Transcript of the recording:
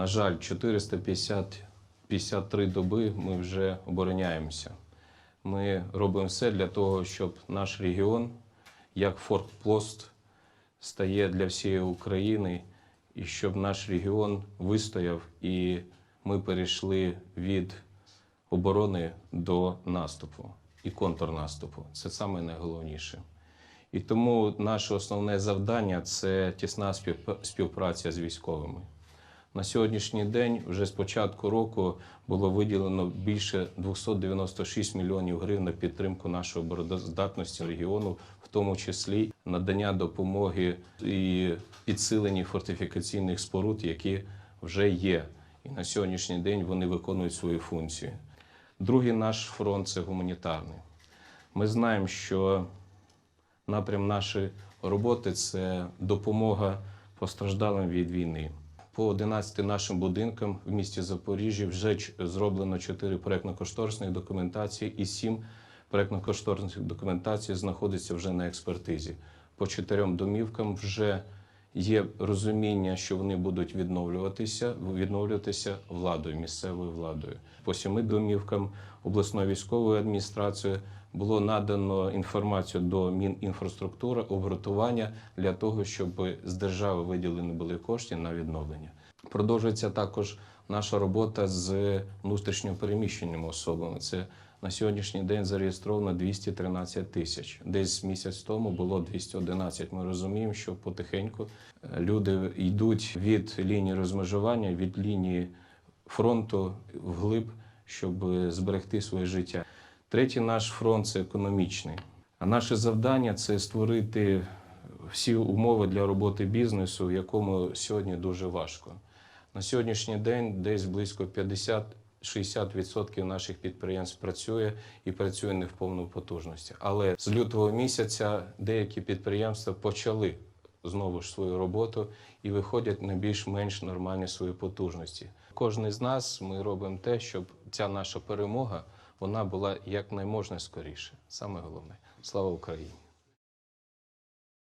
На жаль, 453 доби ми вже обороняємося. Ми робимо все для того, щоб наш регіон, як форпост, стає для всієї України, і щоб наш регіон вистояв і ми перейшли від оборони до наступу і контрнаступу. Це саме найголовніше. І тому наше основне завдання це тісна спів- співпраця з військовими. На сьогоднішній день, вже з початку року, було виділено більше 296 мільйонів гривень на підтримку нашої обороноздатності регіону, в тому числі надання допомоги і підсилення фортифікаційних споруд, які вже є. І на сьогоднішній день вони виконують свою функцію. Другий наш фронт це гуманітарний. Ми знаємо, що напрям нашої роботи це допомога постраждалим від війни. По 11 нашим будинкам в місті Запоріжжя вже зроблено 4 проєктно-кошторисних документації і 7 проєктно-кошторисних документацій знаходиться вже на експертизі. По чотирьом домівкам вже є розуміння, що вони будуть відновлюватися, відновлюватися владою, місцевою владою. По семи домівкам обласної військової адміністрації було надано інформацію до Мінінфраструктури, обґрунтування для того, щоб з держави виділені були кошти на відновлення. Продовжується також наша робота з внутрішньо переміщеними особами. Це на сьогоднішній день зареєстровано 213 тисяч. Десь місяць тому було 211. Ми розуміємо, що потихеньку е, люди йдуть від лінії розмежування, від лінії фронту вглиб, щоб зберегти своє життя. Третій наш фронт це економічний. А наше завдання це створити всі умови для роботи бізнесу, в якому сьогодні дуже важко. На сьогоднішній день десь близько 50-60% наших підприємств працює і працює не в повному потужності. Але з лютого місяця деякі підприємства почали знову ж свою роботу і виходять на більш-менш нормальні свої потужності. Кожен з нас ми робимо те, щоб ця наша перемога вона була якнайможна скоріше. Саме головне. Слава Україні!